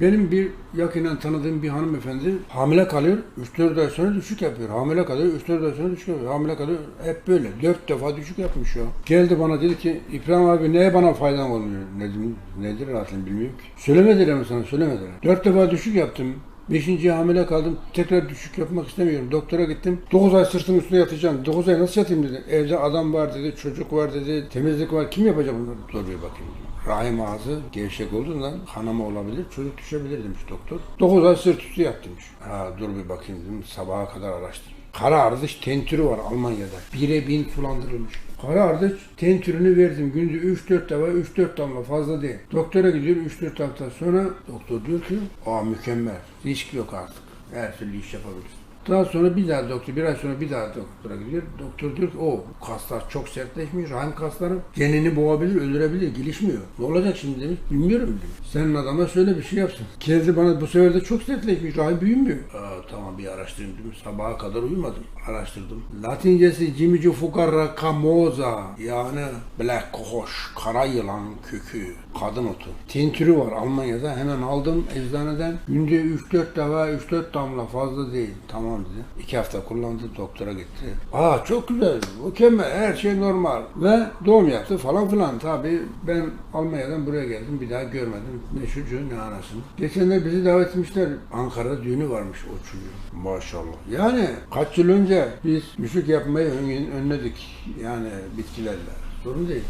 Benim bir yakinen tanıdığım bir hanımefendi hamile kalıyor, 3-4 ay sonra düşük yapıyor. Hamile kalıyor, 3-4 ay sonra düşük yapıyor. Hamile kalıyor, hep böyle. 4 defa düşük yapmış ya. Geldi bana dedi ki, İbrahim abi neye bana faydan olmuyor? Ne dedim, nedir zaten bilmiyorum ki. Söylemediler mi sana, söylemediler. 4 defa düşük yaptım. Beşinci hamile kaldım. Tekrar düşük yapmak istemiyorum. Doktora gittim. 9 ay sırtım üstüne yatacağım. 9 ay nasıl yatayım dedi. Evde adam var dedi, çocuk var dedi, temizlik var. Kim yapacak bunları? Dur bir bakayım. Rahim ağzı gevşek olduğundan kanama olabilir, çocuk düşebilir demiş doktor. 9 ay sırt üstü yat demiş. Ha dur bir bakayım dedim. Sabaha kadar araştırdım. Kara ardış tentürü var Almanya'da. Bire bin sulandırılmış. Kara ardış tentürünü verdim. Günde 3-4 defa 3-4 damla fazla değil. Doktora gidiyor 3-4 hafta sonra doktor diyor ki aa mükemmel. Risk yok artık. Her türlü iş yapabilirsin. Daha sonra bir daha doktor, bir ay sonra bir daha doktora gidiyor. Doktor diyor ki o kaslar çok sertleşmiş, rahim kasları genini boğabilir, öldürebilir, gelişmiyor. Ne olacak şimdi demiş, bilmiyorum demiş. Senin adama söyle bir şey yapsın. Geldi bana bu sefer de çok sertleşmiş, rahim büyümüyor. Aa, tamam bir araştırayım dedim. Sabaha kadar uyumadım. Araştırdım. Latincesi cimici fukarra kamoza yani black kohoş, kara yılan kökü, kadın otu. Tintürü var Almanya'da. Hemen aldım eczaneden. Günde 3-4 defa 3-4 damla fazla değil. Tamam dedi. 2 hafta kullandı doktora gitti. Aa çok güzel, mükemmel, her şey normal. Ve doğum yaptı falan filan. Tabii ben Almanya'dan buraya geldim. Bir daha görmedim. Ne çocuğu ne anasını. Geçenler bizi davet etmişler. Ankara'da düğünü varmış o çocuğun. Maşallah. Yani kaç yıl önce biz müzik yapmayı ön- önledik. Yani bitkilerle. Sorun değil.